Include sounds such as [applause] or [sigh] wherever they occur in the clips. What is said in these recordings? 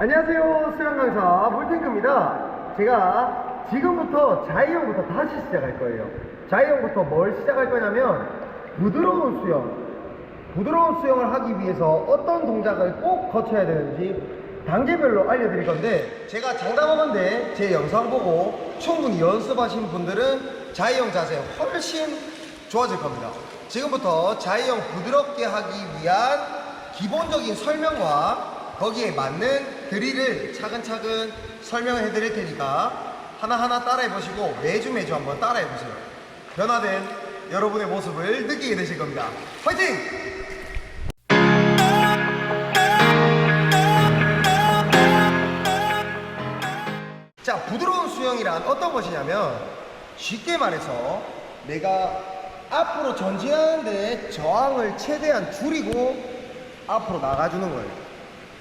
안녕하세요 수영 강사 물탱크입니다. 제가 지금부터 자이형부터 다시 시작할 거예요. 자이형부터 뭘 시작할 거냐면 부드러운 수영. 부드러운 수영을 하기 위해서 어떤 동작을 꼭 거쳐야 되는지 단계별로 알려드릴 건데 제가 장담하건데 제 영상 보고 충분히 연습하신 분들은 자이형 자세 훨씬 좋아질 겁니다. 지금부터 자이형 부드럽게 하기 위한 기본적인 설명과 거기에 맞는 드릴을 차근차근 설명해 드릴 테니까 하나하나 따라해 보시고 매주 매주 한번 따라해 보세요. 변화된 여러분의 모습을 느끼게 되실 겁니다. 화이팅! 자, 부드러운 수영이란 어떤 것이냐면 쉽게 말해서 내가 앞으로 전진하는데 저항을 최대한 줄이고 앞으로 나가주는 거예요.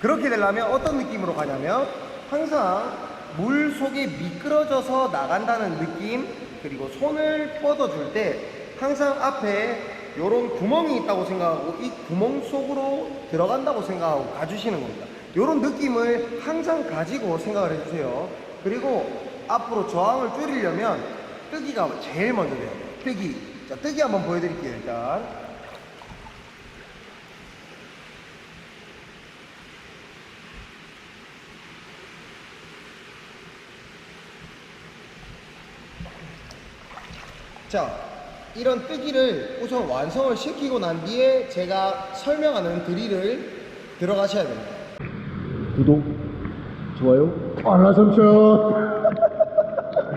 그렇게 되려면 어떤 느낌으로 가냐면 항상 물 속에 미끄러져서 나간다는 느낌 그리고 손을 뻗어줄 때 항상 앞에 이런 구멍이 있다고 생각하고 이 구멍 속으로 들어간다고 생각하고 가주시는 겁니다. 이런 느낌을 항상 가지고 생각을 해주세요. 그리고 앞으로 저항을 줄이려면 뜨기가 제일 먼저 돼요. 뜨기. 자, 뜨기 한번 보여드릴게요, 일단. 자, 이런 뜨기를 우선 완성을 시키고 난 뒤에 제가 설명하는 드릴을 들어가셔야 됩니다. 구독, 좋아요, 알람 설정.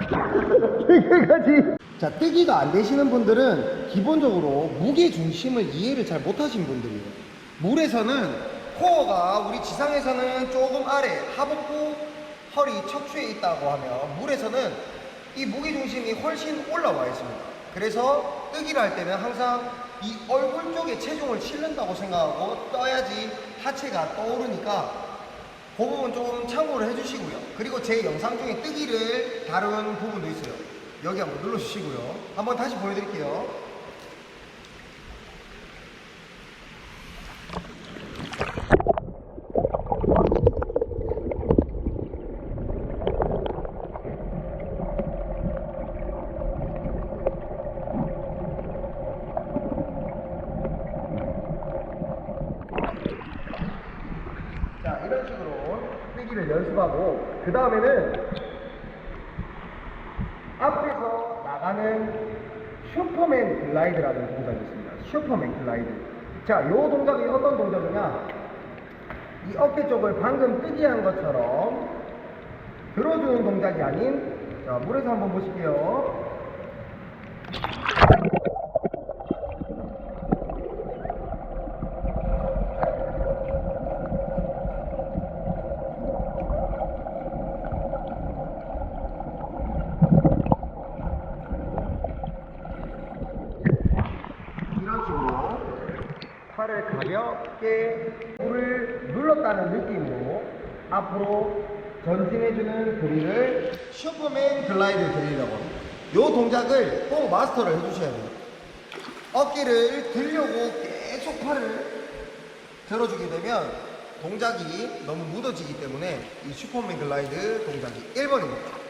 [laughs] 여기까지. 자, 뜨기가 안 되시는 분들은 기본적으로 무게 중심을 이해를 잘 못하신 분들이에요. 물에서는 코어가 우리 지상에서는 조금 아래 하복부 허리 척추에 있다고 하면 물에서는 이 무게 중심이 훨씬 올라와 있습니다. 그래서 뜨기를 할 때는 항상 이 얼굴 쪽에 체중을 실른다고 생각하고 떠야지 하체가 떠오르니까 그 부분 좀 참고를 해주시고요. 그리고 제 영상 중에 뜨기를 다룬 부분도 있어요. 여기 한번 눌러주시고요. 한번 다시 보여드릴게요. 자, 이런 식으로 뜨기를 연습하고, 그 다음에는 앞에서 나가는 슈퍼맨 글라이드라는 동작이 있습니다. 슈퍼맨 글라이드. 자, 요 동작이 어떤 동작이냐? 이 어깨 쪽을 방금 뜨기 한 것처럼 들어주는 동작이 아닌, 자, 물에서 한번 보실게요. 이런 식으로 팔을 가볍게 물을 눌렀다는 느낌으로 앞으로 전진해주는 드릴을 슈퍼맨 글라이드 드리려고 합니다. 이 동작을 꼭 마스터를 해주셔야 돼요. 어깨를 들려고 계속 팔을 들어주게 되면 동작이 너무 묻어지기 때문에 이 슈퍼맨 글라이드 동작이 1번입니다.